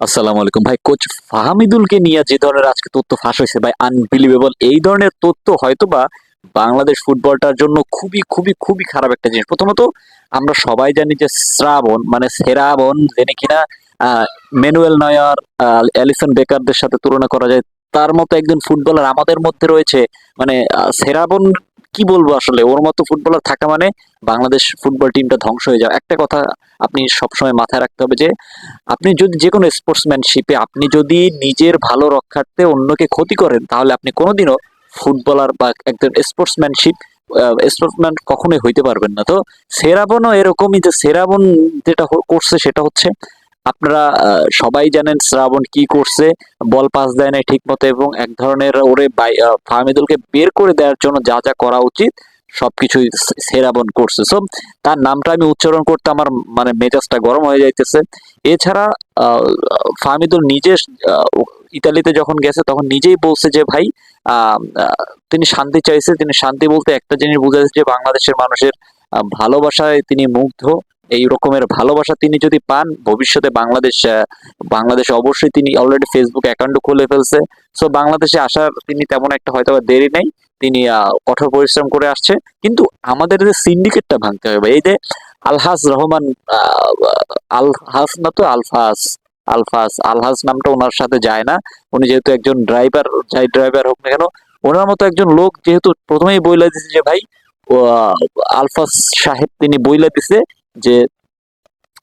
আসসালামু আলাইকুম। ভাই, কোচ ফাহামিদুলকে নিয়ে যে ধরনের আজকে তথ্য ফাঁস হয়েছে, ভাই আনবিলিভেবল এই ধরনের তথ্য হয়তো বা বাংলাদেশ ফুটবলটার জন্য খুবই খুবই খুবই খারাপ একটা জিনিস। প্রথমত, আমরা সবাই জানি যে শ্রাবণ মানে সেরাবন যিনি কিনা ম্যানুয়েল নয়ার অ্যালিসন বেকারদের সাথে তুলনা করা যায়। তার মতো একজন ফুটবলার আমাদের মধ্যে রয়েছে মানে সেরাবন কি বলব আসলে? ওর মতো ফুটবলার থাকা মানে বাংলাদেশ ফুটবল টিমটা ধ্বংস হয়ে যাওয়া। একটা কথা আপনি সবসময় মাথায় রাখতে হবে যে, আপনি যদি যে কোনো স্পোর্টসম্যানশিপে আপনি যদি নিজের ভালো রক্ষার্থে অন্যকে ক্ষতি করেন, তাহলে আপনি কোনোদিনও ফুটবলার বা একজন স্পোর্টসম্যানশিপ স্পোর্টসম্যান কখনোই হইতে পারবেন না। তো সেরাবনও এরকমই যে সেরাবন যেটা করছে সেটা হচ্ছে আপনারা সবাই জানেন শ্রাবণ কি করছে, বল পাস দেয় না ঠিক মতো এবং এক ধরনের ওরে ফাহমিদুলকে বের করে দেওয়ার জন্য যা যা করা উচিত, সবকিছুই সেরাবন করছে। সো তার নামটা আমি উচ্চারণ করতে আমার মানে মেজাজটা গরম হয়ে যাইতেছে। এছাড়া ফাহমিদুল নিজে ইতালিতে যখন গেছে তখন নিজেই বলছে যে, ভাই তিনি শান্তি চাইছে, তিনি শান্তি বলতে একটা জিনিস বুঝাচ্ছে যে, বাংলাদেশের মানুষের ভালোবাসায় তিনি মুগ্ধ। এই রকমের ভালোবাসা তিনি যদি পান, ভবিষ্যতে বাংলাদেশ বাংলাদেশে অবশ্যই তিনি অলরেডি ফেসবুক অ্যাকাউন্টও খুলে ফেলছে। সো বাংলাদেশে আসার তিনি তেমন একটা হয়তো দেরি নেই। তিনি কঠোর পরিশ্রম করে আসছে। কিন্তু আমাদের যে সিন্ডিকেটটা ভাঙতে হবে, এই যে আলহাজ রহমান আলহাস না তো আলফাস আলফাস আলহাস নামটা ওনার সাথে যায় না। উনি যেহেতু একজন ড্রাইভার যাই ড্রাইভার হোক না কেন, ওনার মতো একজন লোক যেহেতু প্রথমেই বইলা দিছে যে ভাই আলফাস সাহেব তিনি বইলা দিছে। যে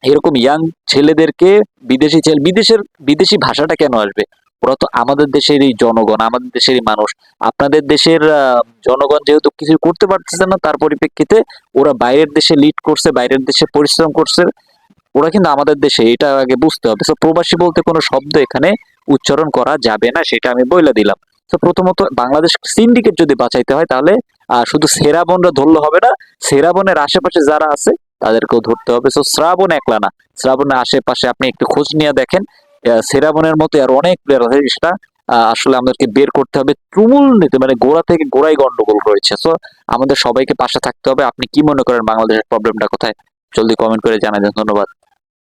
এরকম ইয়াং ছেলেদেরকে বিদেশি ছেলে, বিদেশের, বিদেশি ভাষাটা কেন আসবে? ওরা তো আমাদের দেশেরই জনগণ, আমাদের দেশেরই মানুষ। আপনাদের দেশের জনগণ যেহেতু কিছু করতে পারতেছে না, তার পরিপ্রেক্ষিতে ওরা বাইরের দেশে লিড করছে, বাইরের দেশে পরিশ্রম করছে। ওরা কিন্তু আমাদের দেশে, এটা আগে বুঝতে হবে। তো প্রবাসী বলতে কোনো শব্দ এখানে উচ্চারণ করা যাবে না, সেটা আমি বইলা দিলাম। তো প্রথমত বাংলাদেশ সিন্ডিকেট যদি বাঁচাইতে হয়, তাহলে শুধু সেরাবনরা ধরলে হবে না সেরাবনের আশেপাশে যারা আছে তাদেরকেও ধরতে হবে। সো শ্রাবণ একলা না। শ্রাবণের আশেপাশে আপনি একটু খোঁজ নিয়ে দেখেন। সেরাবনের মতো আর অনেক প্লেয়ার আছে সেটা আসলে আমাদেরকে বের করতে হবে, তুমুল নিতে মানে গোড়া থেকে গোড়াই গন্ডগোল রয়েছে। সো আমাদের সবাইকে পাশে থাকতে হবে। আপনি কি মনে করেন বাংলাদেশের প্রবলেমটা কোথায়? জলদি কমেন্ট করে জানাবেন। ধন্যবাদ।